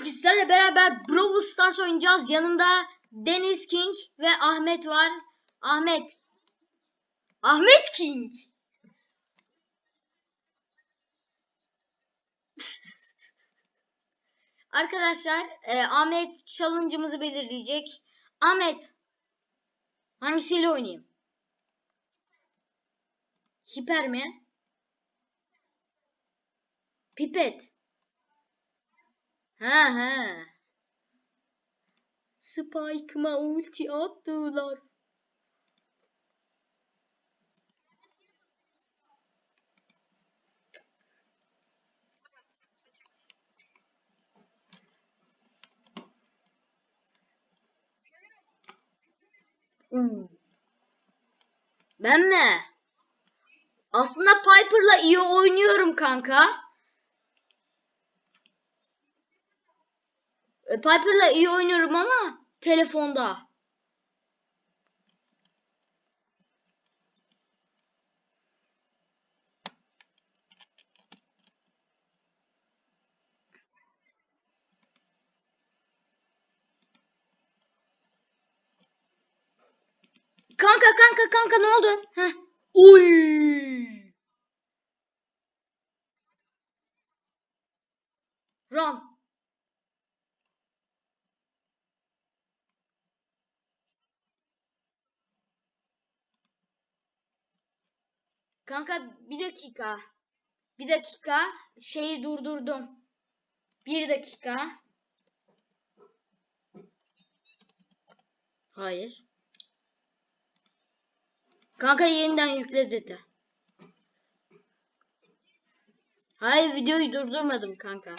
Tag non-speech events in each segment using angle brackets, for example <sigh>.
bugün beraber Brawl Stars oynayacağız. Yanımda Deniz King ve Ahmet var. Ahmet. Ahmet King. <laughs> Arkadaşlar e, Ahmet challenge'ımızı belirleyecek. Ahmet. Hangisiyle oynayayım? Hiper mi? Pipet. Ha ha. Spike'ıma ulti attılar. Hmm. Ben mi? Aslında Piper'la iyi oynuyorum kanka. Piper'la iyi oynuyorum ama telefonda. Kanka kanka kanka ne oldu? Heh. Kanka bir dakika. Bir dakika. Şeyi durdurdum. Bir dakika. Hayır. Kanka yeniden yükle dedi. Hayır videoyu durdurmadım kanka.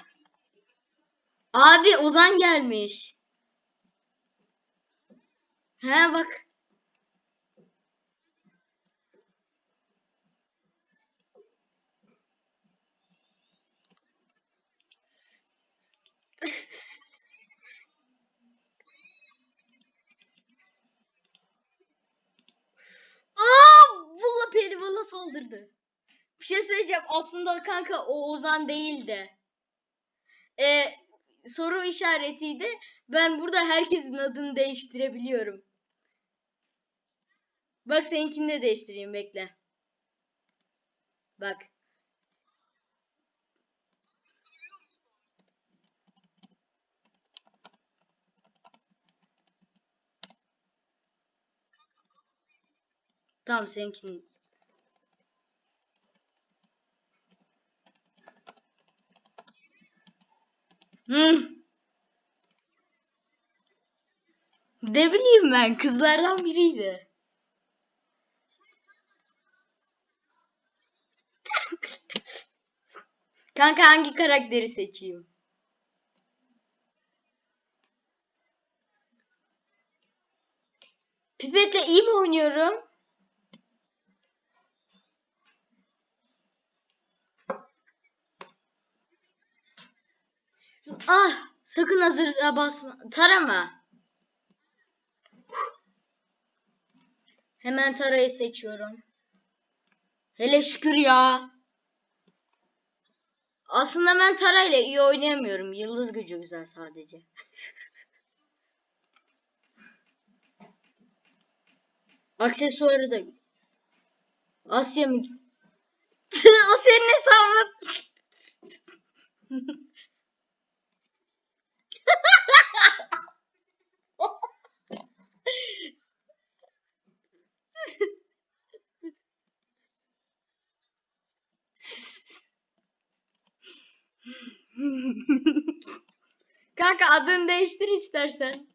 Abi Ozan gelmiş. He bak. Saldırdı. Bir şey söyleyeceğim. Aslında kanka o Ozan değildi. Ee, soru işaretiydi. Ben burada herkesin adını değiştirebiliyorum. Bak seninkini de değiştireyim bekle. Bak. Tamam seninkini. Hı. Ne bileyim ben kızlardan biriydi. Kanka hangi karakteri seçeyim? Pipetle iyi mi oynuyorum? Ah sakın hazır basma. Tarama. Hemen tarayı seçiyorum. Hele şükür ya. Aslında ben tarayla iyi oynayamıyorum. Yıldız gücü güzel sadece. <laughs> Aksesuarı da. Asya mı? <laughs> o senin hesabın. <laughs> Kanka adını değiştir istersen.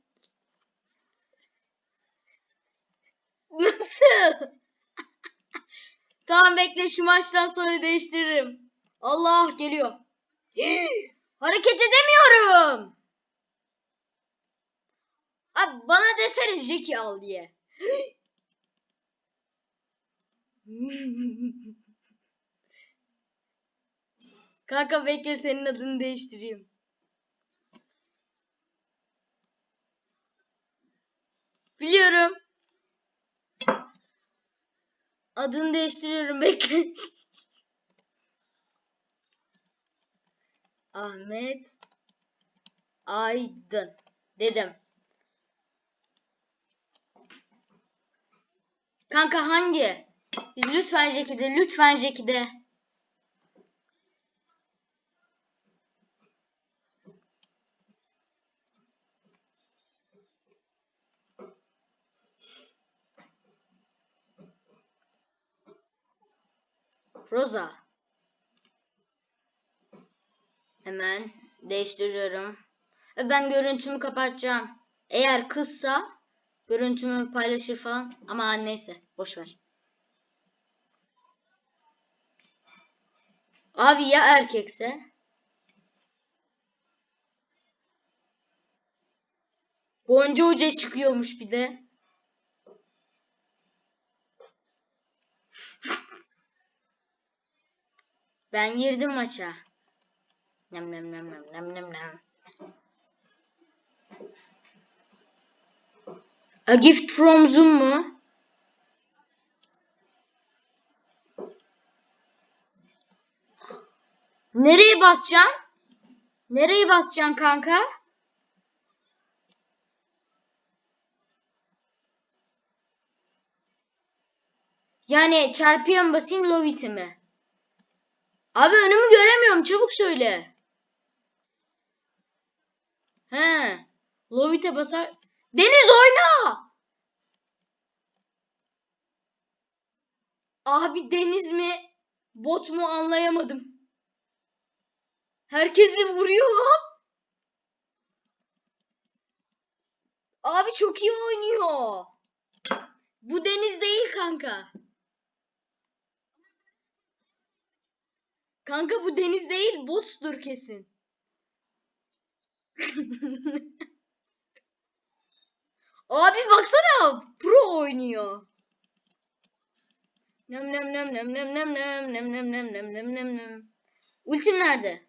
Nasıl? tamam bekle şu maçtan sonra değiştiririm. Allah geliyor. Hareket edemiyorum. Abi bana desene Jackie al diye. Kanka bekle senin adını değiştireyim. Biliyorum. Adını değiştiriyorum bekle. <laughs> Ahmet Aydın dedim. Kanka hangi? Lütfen Jackie'de, lütfen Jackie'de. Rosa. Hemen değiştiriyorum. Ve Ben görüntümü kapatacağım. Eğer kızsa görüntümü paylaşır falan. Ama neyse boş ver. Abi ya erkekse? Gonca Hoca çıkıyormuş bir de. Ben girdim maça. Nem nem nem nem nem nem nem. A gift from Zoom mu? Nereye basacaksın? Nereye basacaksın kanka? Yani çarpıya mı basayım Lovit'i mi? Abi önümü göremiyorum çabuk söyle. He. Lovit'e basar. Deniz oyna! Abi Deniz mi? Bot mu anlayamadım. Herkesi vuruyor lan. Abi çok iyi oynuyor. Bu Deniz değil kanka. Kanka bu Deniz değil, bottur kesin. Abi baksana, pro oynuyor. Nem nem nem nem nem nem nem nem nem nem nem nem nem nem. Ultim nerede?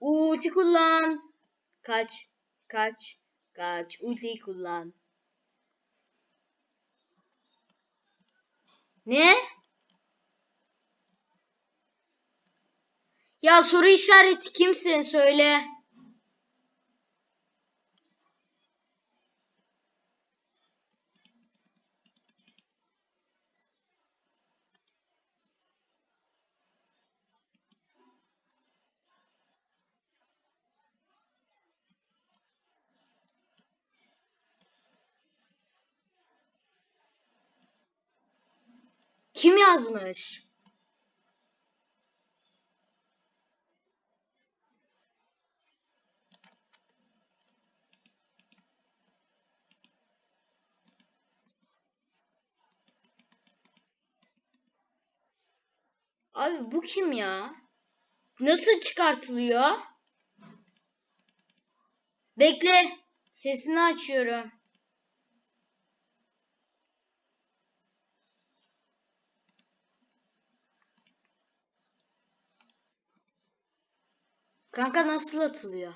Ulti kullan. Kaç, kaç, kaç. Ulti kullan. Ne? Ya soru işareti kimsin söyle. Kim yazmış? Abi bu kim ya? Nasıl çıkartılıyor? Bekle. Sesini açıyorum. Kanka nasıl atılıyor?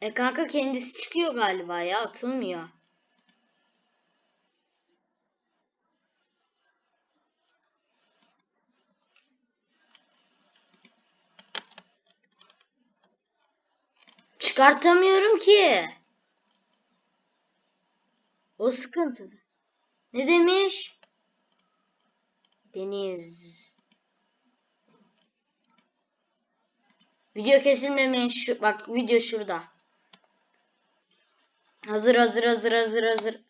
E kanka kendisi çıkıyor galiba ya atılmıyor. Çıkartamıyorum ki. O sıkıntı. Ne demiş? Deniz. Video kesilmemiş. Şu, bak video şurada. Hazır hazır hazır hazır hazır.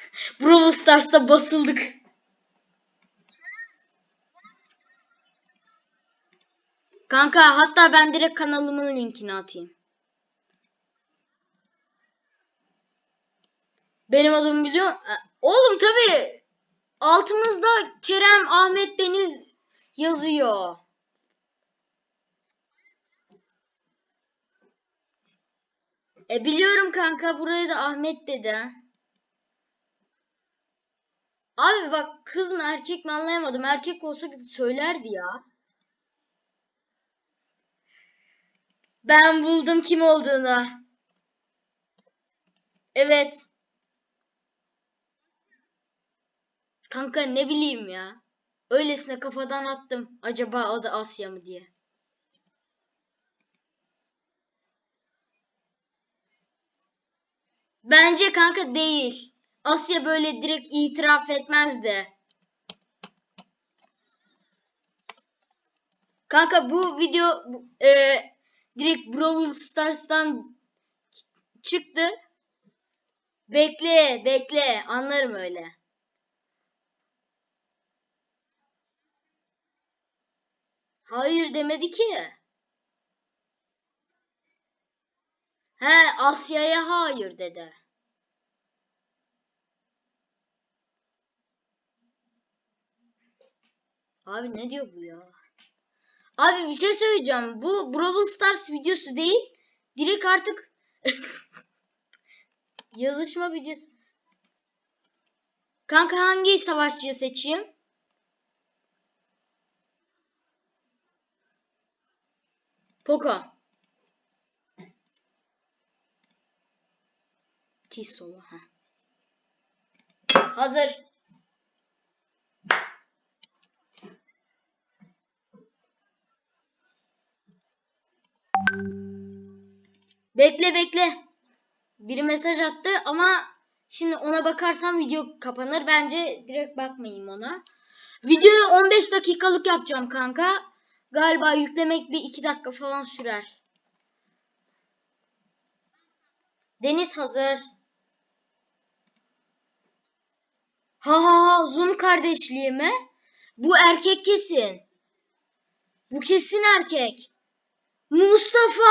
<laughs> Brawl Stars'ta basıldık. Kanka hatta ben direkt kanalımın linkini atayım. Benim adımı biliyor musun? Oğlum tabi altımızda Kerem Ahmet Deniz yazıyor. E biliyorum kanka buraya da Ahmet dedi. Abi bak kız mı erkek mi anlayamadım. Erkek olsa söylerdi ya. Ben buldum kim olduğunu. Evet. Kanka ne bileyim ya. Öylesine kafadan attım. Acaba adı Asya mı diye. Bence kanka değil. Asya böyle direkt itiraf etmezdi. Kanka bu video e, direkt Brawl Stars'tan çıktı. Bekle, bekle. Anlarım öyle. Hayır demedi ki. He, Asya'ya hayır dedi. Abi ne diyor bu ya? Abi bir şey söyleyeceğim. Bu Brawl Stars videosu değil. Direkt artık <laughs> yazışma videosu. Kanka hangi savaşçıyı seçeyim? Poco. Tisolo ha. Hazır. Bekle bekle. Biri mesaj attı ama şimdi ona bakarsam video kapanır. Bence direkt bakmayayım ona. Videoyu 15 dakikalık yapacağım kanka. Galiba yüklemek bir 2 dakika falan sürer. Deniz hazır. Ha ha ha Zoom kardeşliği mi? Bu erkek kesin. Bu kesin erkek. Mustafa.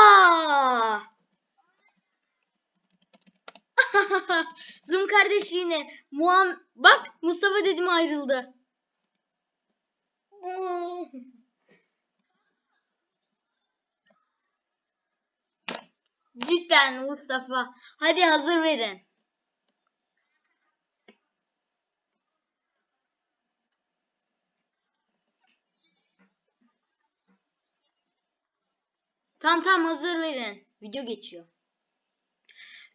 <laughs> Zoom kardeşliğine. Muam bak Mustafa dedim ayrıldı. Cidden Mustafa. Hadi hazır verin. Tamam tamam hazır verin. Video geçiyor.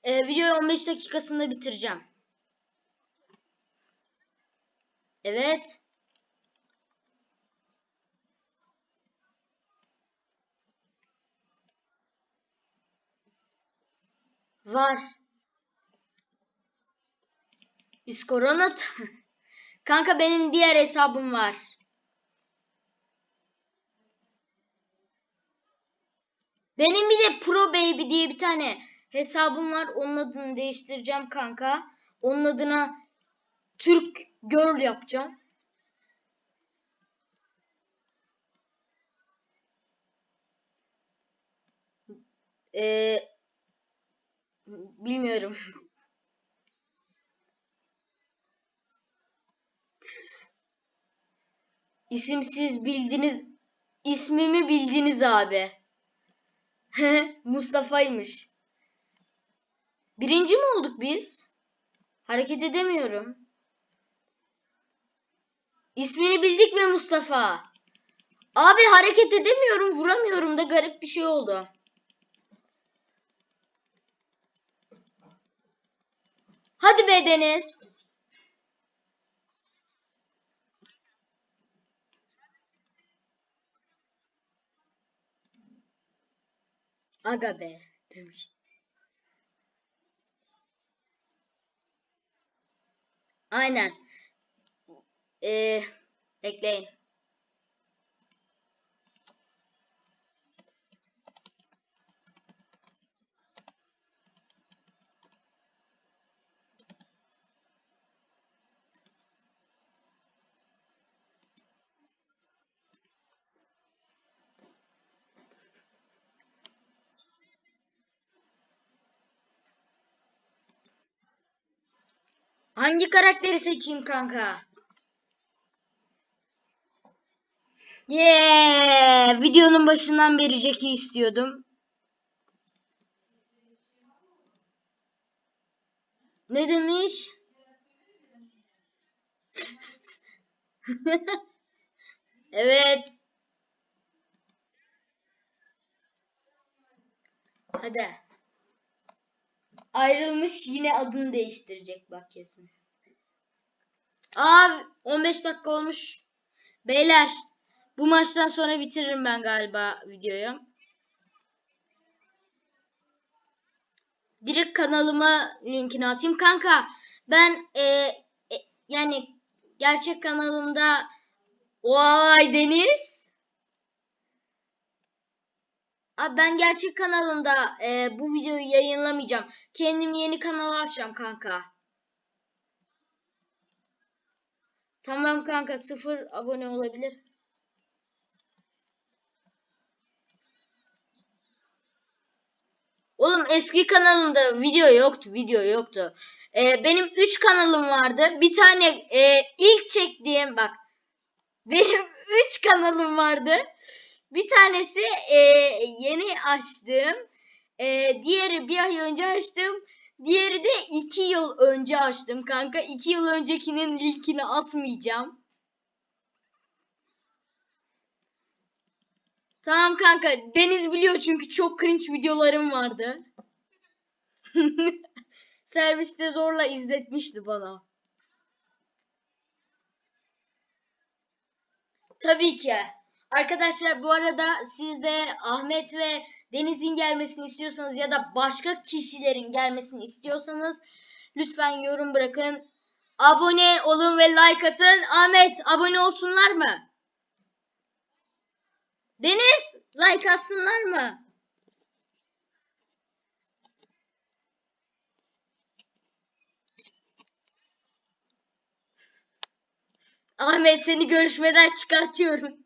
Ee, videoyu 15 dakikasında bitireceğim. Evet. Var. İskoronat. <laughs> Kanka benim diğer hesabım var. Benim bir de Pro Baby diye bir tane hesabım var. Onun adını değiştireceğim kanka. Onun adına Türk Girl yapacağım. Ee, bilmiyorum. İsimsiz bildiniz. ismimi bildiniz abi. <laughs> Mustafa'ymış. Birinci mi olduk biz? Hareket edemiyorum. İsmini bildik mi Mustafa? Abi hareket edemiyorum, vuramıyorum da garip bir şey oldu. Hadi be Deniz. Aga be demiş. Aynen. Ee, bekleyin. Hangi karakteri seçeyim kanka? Yeah! Videonun başından beri Jack'i istiyordum. Ne demiş? <laughs> evet. Hadi. Ayrılmış yine adını değiştirecek bak kesin. Aa 15 dakika olmuş. Beyler bu maçtan sonra bitiririm ben galiba videoyu. Direkt kanalıma linkini atayım kanka. Ben e, e, yani gerçek kanalımda Vay Deniz. Abi ben gerçek kanalımda e, bu videoyu yayınlamayacağım. Kendim yeni kanal açacağım kanka. Tamam kanka sıfır abone olabilir. Oğlum eski kanalımda video yoktu, video yoktu. Ee, benim 3 kanalım vardı. Bir tane e, ilk çektiğim bak. Benim <laughs> 3 kanalım vardı. Bir tanesi e, yeni açtım. E, diğeri bir ay önce açtım. Diğeri de 2 yıl önce açtım kanka. 2 yıl öncekinin linkini atmayacağım. Tamam kanka. Deniz biliyor çünkü çok cringe videolarım vardı. <laughs> Serviste zorla izletmişti bana. Tabii ki. Arkadaşlar bu arada siz de Ahmet ve Deniz'in gelmesini istiyorsanız ya da başka kişilerin gelmesini istiyorsanız lütfen yorum bırakın. Abone olun ve like atın. Ahmet abone olsunlar mı? Deniz like atsınlar mı? Ahmet seni görüşmeden çıkartıyorum.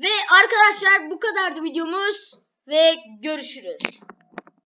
Ve arkadaşlar bu kadardı videomuz ve görüşürüz.